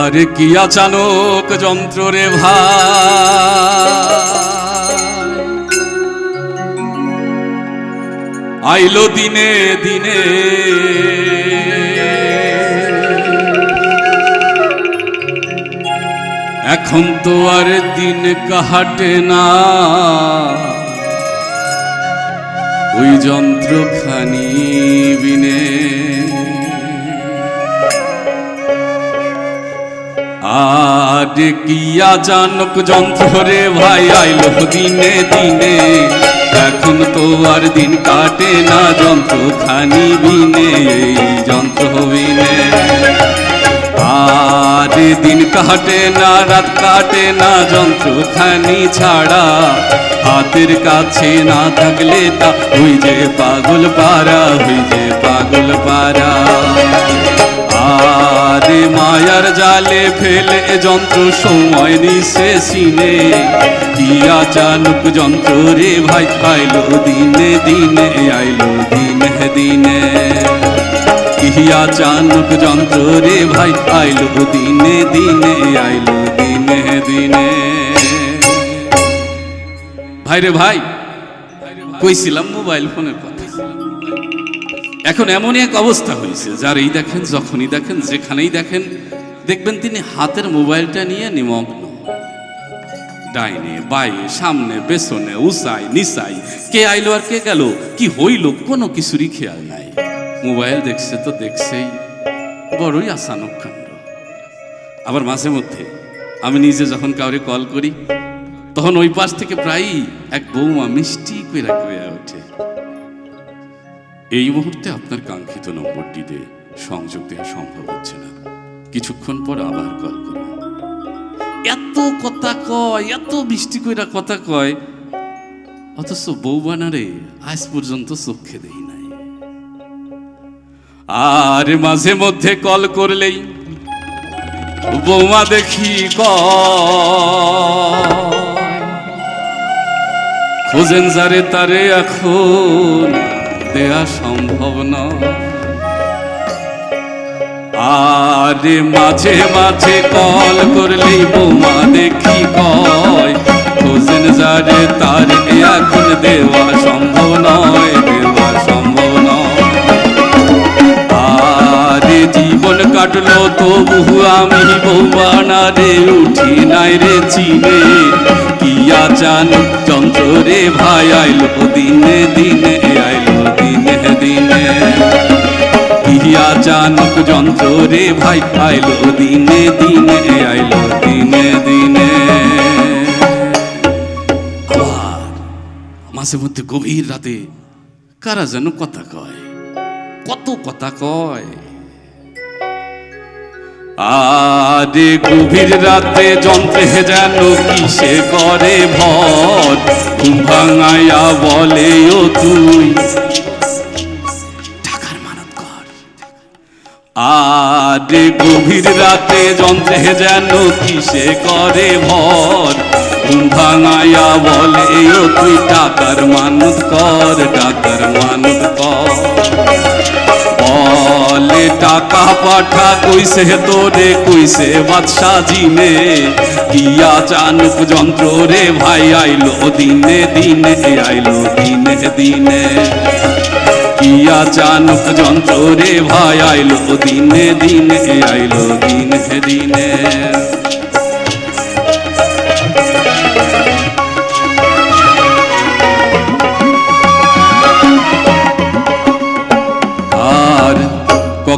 আর কি আচানক যন্ত্র রে ভাই? আইলো দিনে দিনে। এখন তো আর দিন কাহাটে না। ওই যন্ত্রখানি বিনে। আজ কিয়া জানক যন্ত্র রে ভাই আইলো দিনে দিনে। এখন তো আর দিন কাটে না যন্ত্রখানি বিনে, এই যন্ত্র বিনে। আর দিন কাটে না, রাত কাটে না যন্ত্রখানি ছাড়া। হাতের কাছে না থাকলে তা ওই যে পাগল পারা ওই যে পাগল পারা আরে মায়ার জালে ফেলে যন্ত্র সময় নিশে সিনে। কি আচানক যন্ত্র রে ভাই, আইলো দিনে দিনে, আইলো দিনে দিনে। কি আচানক যন্ত্র রে ভাই, আইলো দিনে দিনে, আইলো দিনে দিনে। ভাই রে ভাই, কইছিলাম মোবাইল ফোনের কথা। এখন এমনই এক অবস্থা হয়েছে যারই দেখেন, যখনই দেখেন, যেখানেই দেখেন, দেখবেন তিনি হাতের মোবাইলটা নিয়ে নিমগ্ন। ডাইনে বাইরে সামনে, পেছনে উসাই নিসাই কে আইলো আর কে গেল, কি হইল, কোনো কিছুরই খেয়াল নাই। মোবাইল দেখছে তো দেখছেই। বড়ই আসানক কাণ্ড আবার মাঝে মধ্যে আমি নিজে যখন কাউরে কল করি, তখন ওই পাশ থেকে প্রায়ই এক বৌমা মিষ্টি করে কইয়া ওঠে। এই মুহূর্তে আপনার কাঙ্ক্ষিত নম্বরটিতে সংযোগ দেওয়া সম্ভব হচ্ছে না। কিছুক্ষণ পর আবার কল করুন। এত কথা কয়, এত মিষ্টি কইরা কথা কয়, অথচ বৌবানারে আজ পর্যন্ত চোখে দেই নাই আর মাঝে মধ্যে কল করলেই বৌমা দেখি খোঁজেন যারে তারে এখন দেয়া সম্ভব না আরে মাঝে মাঝে কল করলেই বৌমা দেখি কয়, খোঁজেন যারে তারে এখন দেওয়া সম্ভব কাটলো তবু আমি বৌবানা রে, উঠি নাই রে চিনে। কি আচানক যন্ত্র রে ভাই আইলো, দিনে দিনে, আইলো দিনে দিনে। কি আচানক যন্ত্র রে ভাই আইলো, দিনে দিনে, আইলো দিনে দিনে। আবার মাঝে মধ্যে গভীর রাতে কারা যেন কথা কয়? কত কথা কয়? আরে গভীর রাতে যন্ত্রে যেন কিসে করে ভর? ঘুম ভাঙাইয়া বলে, ও তুই আরে গভীর রাতে যন্ত্রে যেন কিসে করে ভর? ঘুম ভাঙাইয়া বলে, ও তুই টাকার মানত কর টাকার মানত কর টাকা পাঠা কইছে তোরে, কইছে বাদশা জিনে কিয়া চানুক যন্ত্র রে ভাই আইলো দিনে দিনে আইলো দিনে দিনে। কিয়া চানুক যন্ত্র রে ভাই আইলো দিনে দিনে আইলো দিনে দিনে।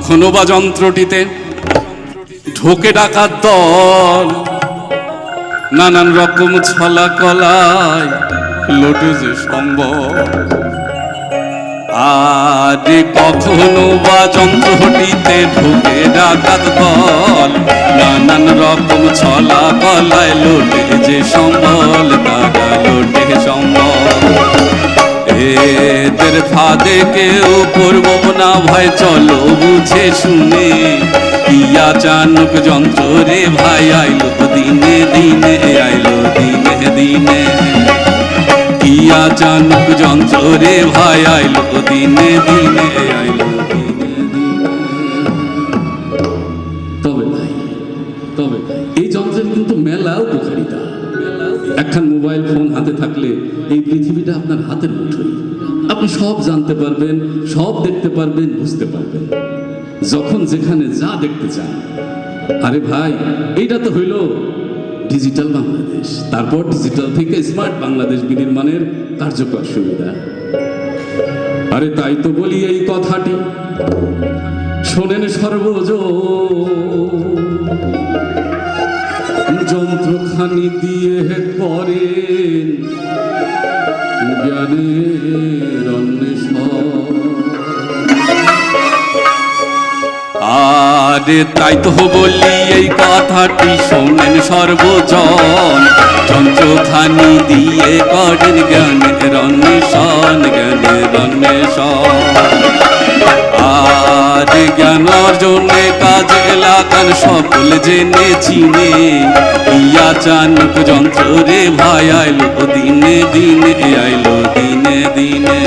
কখনো বা যন্ত্রটিতে ঢোকে ডাকাত দল। নানান রকম ছলা কলায় লোটে যে সম্ভব কখনো বা যন্ত্রটিতে ঢোকে ডাকাত দল। নানান রকম ছলা কলায় লোটে যে সম্বল তারা লোটে সম্বল। এদের ফাঁদে কেউ করব না ভাই চলো বুঝে শুনে। কি আচানক যন্ত্র রে ভাই আইলো, দিনে দিনে আইলো, দিনে দিনে। ইয়া চানক যন্ত্র রে ভাই আইলো, দিনে দিনে আইলো তবে ভাই তবে এই যন্ত্রের কিন্তু মেলা উপকারিতা একখান মোবাইল ফোন হাতে থাকলে এই পৃথিবীটা আপনার হাতের মুঠোই আপনি সব জানতে পারবেন, সব দেখতে পারবেন, বুঝতে পারবেন। যখন যেখানে যা দেখতে চান। আরে ভাই, এইটা তো হইল ডিজিটাল বাংলাদেশ। তারপর ডিজিটাল থেকে স্মার্ট বাংলাদেশ বিনির্মাণের কার্যকর সুবিধা। আরে তাই তো বলি এই কথাটি। শোনেন সর্বজ আরে তাই তো বলি, এই কথাটি শোনেন সর্বজন। যন্ত্রখানি দিয়ে করেন জ্ঞানের অন্বেষণ জ্ঞানের অন্বেষণ। আর জ্ঞান অর্জনে কাজে লাগান সকল জেনে চিনে ইয়া চানক যন্ত্র রে ভাই আইলো দিনে দিনে আইলো দিনে দিনে।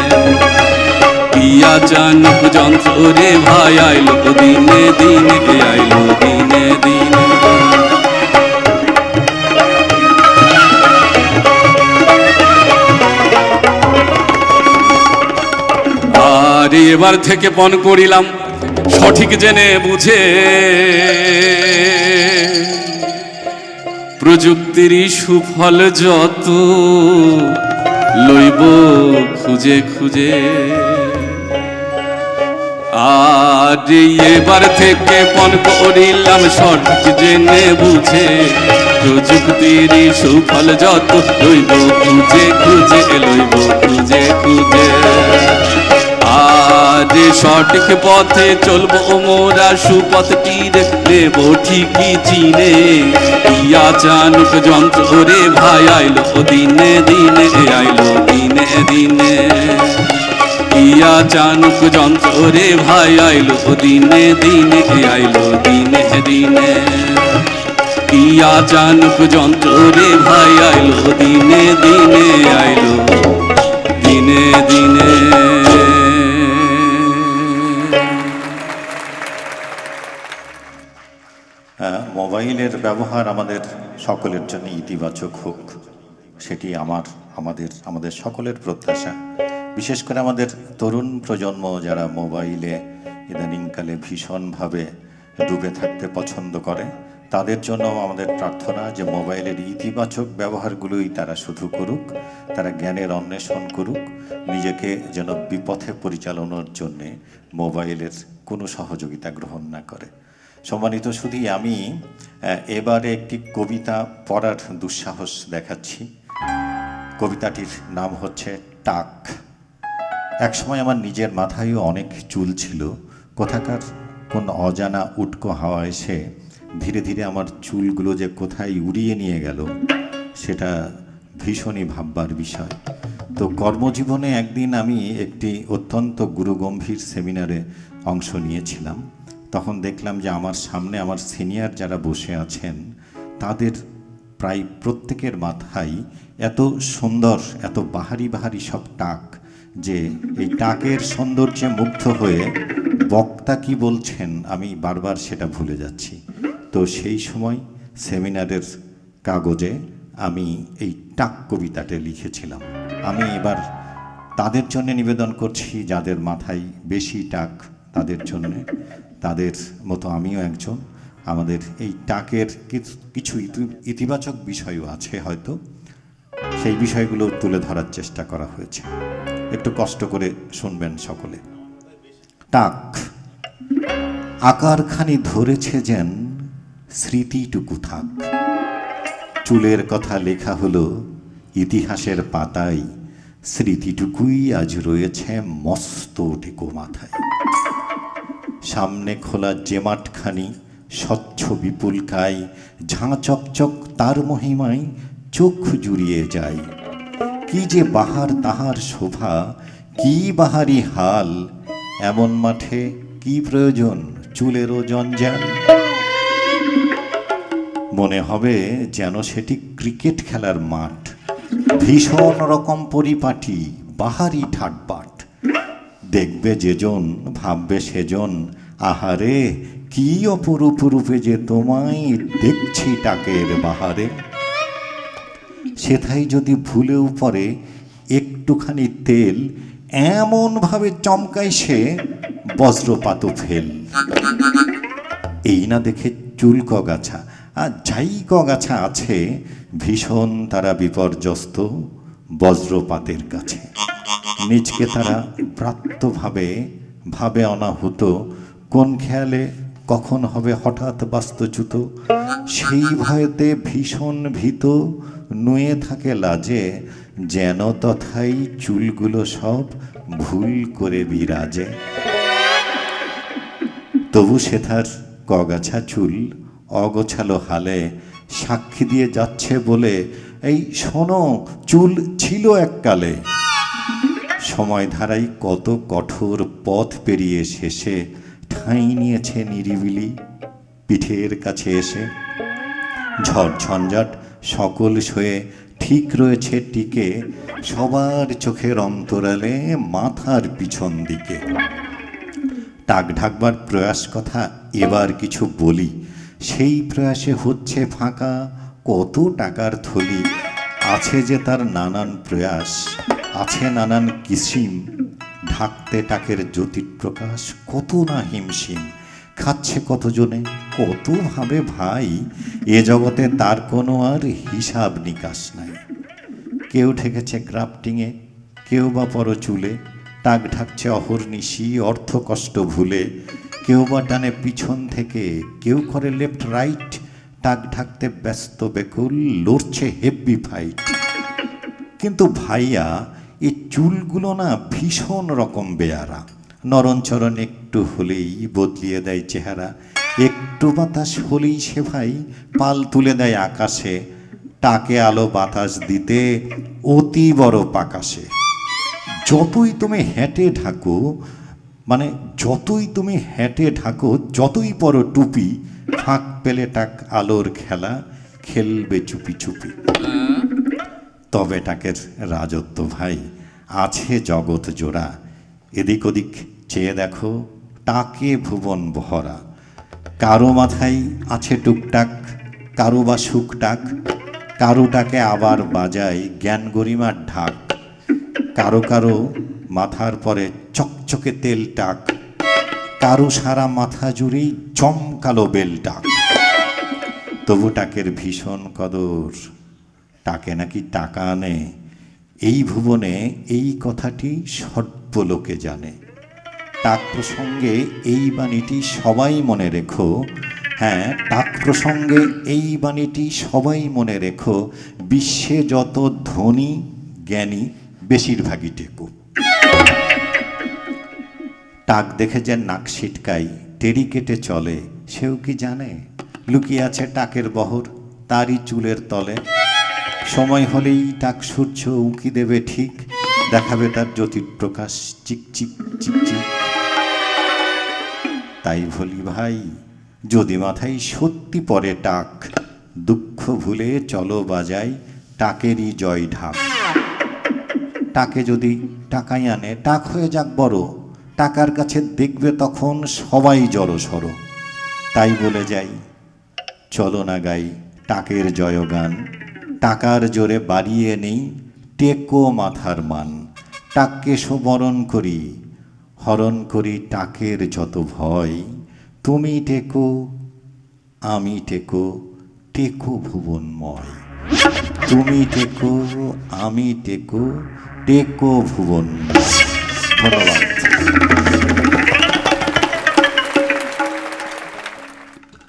ইয়া চানক যন্ত্র ভাই, আইলো দিনে দিনে আইলো দিনে দিনে। আর এবার থেকে পণ করিলাম, সঠিক জেনে বুঝে। প্রযুক্তির সুফল যত লইব খুঁজে খুঁজে। আর এবার থেকে পণ করিলাম সঠিক জেনে বুঝে। প্রযুক্তির সুফল যত লইব, খুঁজে খুঁজে লইব, খুঁজে খুঁজে। আজ সঠিক পথে চলবো মোরা সুপথটির দেব ঠিকই চিনে। ইয়া চানুক যন্ত্র রে ভাই, আইলো দিনে দিনে আইলো দিনে দিনে। ইয়া চানুক যন্ত্র ভাই আইলো দিনে দিনে আইলো দিনে দিনে। ইয়া চানুক যন্ত্র ভাই আইলো দিনে দিনে আইলো দিনে দিনে। হ্যাঁ, মোবাইলের ব্যবহার আমাদের সকলের জন্য ইতিবাচক হোক সেটি আমার আমাদের আমাদের সকলের প্রত্যাশা। বিশেষ করে আমাদের তরুণ প্রজন্ম যারা মোবাইলে, ইদানিংকালে ভীষণভাবে ডুবে থাকতে পছন্দ করে, তাদের জন্য আমাদের প্রার্থনা যে মোবাইলের ইতিবাচক ব্যবহারগুলোই তারা শুধু করুক, তারা জ্ঞানের অন্বেষণ করুক, নিজেকে যেন বিপথে পরিচালনার জন্যে মোবাইলের কোনো সহযোগিতা গ্রহণ না করে। সম্মানিত শুধু আমি এবারে একটি কবিতা পড়ার দুঃসাহস দেখাচ্ছি। কবিতাটির নাম হচ্ছে টাক। একসময় আমার নিজের মাথায়ও অনেক চুল ছিল। কোথাকার কোন অজানা উটকো হাওয়া এসে ধীরে ধীরে আমার চুলগুলো যে কোথায় উড়িয়ে নিয়ে গেল, সেটা ভীষণই ভাববার বিষয়। তো কর্মজীবনে একদিন আমি একটি অত্যন্ত গুরুগম্ভীর সেমিনারে অংশ নিয়েছিলাম। তখন দেখলাম যে আমার সামনে আমার সিনিয়র যারা বসে আছেন, তাদের প্রায় প্রত্যেকের মাথায় এত সুন্দর, এত বাহারি বাহারি সব টাক যে এই টাকের সৌন্দর্যে মুগ্ধ হয়ে বক্তা কি বলছেন, আমি বারবার সেটা ভুলে যাচ্ছি। তো সেই সময় সেমিনারের কাগজে আমি এই টাক কবিতাটা লিখেছিলাম। আমি এবার তাদের জন্য নিবেদন করছি, যাদের মাথায় বেশি টাক তাদের জন্য। তাদের মতো আমিও একজন। আমাদের এই টাকের কিছু- কিছু ইতি- ইতিবাচক বিষয়ও আছে হয়তো। সেই বিষয়গুলো তুলে ধরার চেষ্টা করা হয়েছে। একটু কষ্ট করে শুনবেন সকলে। টাক। আকারখানি ধরেছে যেন স্মৃতিটুকু থাক। চুলের কথা লেখা হলো, ইতিহাসের পাতায় স্মৃতিটুকুই আজ রয়েছে মস্ত টেকো মাথায়। সামনে খোলা জেমাটখানি স্বচ্ছ বিপুলকায়, ঝাঁ চকচক তার মহিমায় চোখ জুড়িয়ে যায়। কি যে বাহার তাহার শোভা, কি বাহারি হাল, এমন মাঠে কি প্রয়োজন চুলেরও জঞ্জাল? মনে হবে যেন সেটি ক্রিকেট খেলার মাঠ। ভীষণ রকম পরিপাটি, বাহারি ঠাটবাট দেখবে যেজন, ভাববে সেজন, আহারে, কি অপরূপ রূপে যে তোমায় দেখছি টাকের বাহারে। সেথায় যদি ভুলেও পড়ে, একটুখানি তেল, এমনভাবে চমকায় সে বজ্রপাত ফেল। এই না দেখে চুল কগাছা, আর যাই কগাছা আছে, ভীষণ তারা বিপর্যস্ত বজ্রপাতের কাছে। নিজকে তারা প্রাপ্তভাবে ভাবে অনাহুত, কোন খেয়ালে কখন হবে হঠাৎ বাস্তুচ্যুত, সেই ভয়েতে ভীষণ ভীত নুয়ে থাকে লাজে, যেন তথাই চুলগুলো সব ভুল করে বিরাজে। তবু সেথার কগাছা চুল অগোছালো হালে সাক্ষী দিয়ে যাচ্ছে বলে, এই শোনো, চুল ছিল এককালে। সময় ধারাই কত কঠোর পথ পেরিয়ে শেষে ঠাঁই নিয়েছে নিরিবিলি পিঠের কাছে এসে। ঝড় ঝঞ্ঝাট সকল সয়ে ঠিক রয়েছে টিকে, সবার চোখের অন্তরালে মাথার পিছন দিকে। টাক ঢাকবার প্রয়াস কথা এবার কিছু বলি। সেই প্রয়াসে হচ্ছে ফাঁকা, কত টাকার থলি, আছে যে তার নানান প্রয়াস, আছে নানান কিসিম। ঢাকতে টাকের জ্যোতিপ্রকাশ কত না হিমশিম খাচ্ছে কতজনে? কতভাবে ভাই? এ জগতে তার কোনো আর হিসাব নিকাশ নাই। কেউ ঠেকেছে ক্রাফটিংয়ে কেউ বা পর চুলে টাক ঢাকছে অহর্নিশি, অর্থ কষ্ট ভুলে। কেউ বা টানে পিছন থেকে, কেউ করে লেফট রাইট, টাক ঢাকতে ব্যস্ত বেকুল, লড়ছে হেভি ফাইট। কিন্তু ভাইয়া এই চুলগুলো না ভীষণ রকম বেয়ারা। নরণচরণ একটু হলেই বদলিয়ে দেয় চেহারা। একটু বাতাস হলেই সে ভাই পাল তুলে দেয় আকাশে। টাকে আলো বাতাস দিতে অতি বড় পাকাশে। যতই তুমি হেঁটে ঢাকো মানে যতই তুমি হেঁটে ঢাকো, যতই পরো টুপি, ফাঁক পেলে টাক আলোর খেলা, খেলবে চুপি চুপি। তবে টাকের রাজত্ব ভাই, আছে জগৎ জোড়া। এদিক ওদিক চেয়ে দেখো। টাকে ভুবন ভরা কারও মাথায় আছে টুকটাক, কারও বা শুকটাক কারোটাকে আবার বাজায় জ্ঞান গরিমার ঢাক। কারও কারও মাথার পরে চকচকে তেল টাক। কারও সারা মাথা জুড়েই চমকালো বেল টাক। তবু টাকের ভীষণ কদর, টাকে নাকি টাকা আনে। এই ভুবনে এই কথাটি সর্বলোকে জানে। টাক প্রসঙ্গে এই বাণীটি সবাই মনে রেখো। হ্যাঁ টাক প্রসঙ্গে এই বাণীটি সবাই মনে রেখো, বিশ্বে যত ধনী, জ্ঞানী, বেশিরভাগই টেকু। টাক দেখে যে নাক ছিটকাই, টেরি কেটে চলে, সেও কি জানে? লুকিয়ে আছে টাকের বহর, তারই চুলের তলে। সময় হলেই টাক সূর্য উঁকি দেবে ঠিক, দেখাবে তার জ্যোতিপ্রকাশ চিক চিক চিক চিক তাই বলি ভাই, যদি মাথায় সত্যি পরে টাক, দুঃখ ভুলে চলো বাজাই টাকেরই জয় ঢাক টাকে যদি টাকাই আনে, টাক হয়ে যাক বড়, টাকার কাছে দেখবে তখন সবাই জড়সড়। তাই বলে যাই, চলো না গাই টাকের জয়গান, টাকার জোরে বাড়িয়ে নেই টেকো মাথার মান। টাককে সুবরণ করি হরণ করি টাকের যত ভয়, তুমি টেকো, আমি টেকো টেকো ভুবনময়। তুমি টেকো, আমি টেকো টেকো ভুবন। ধন্যবাদ।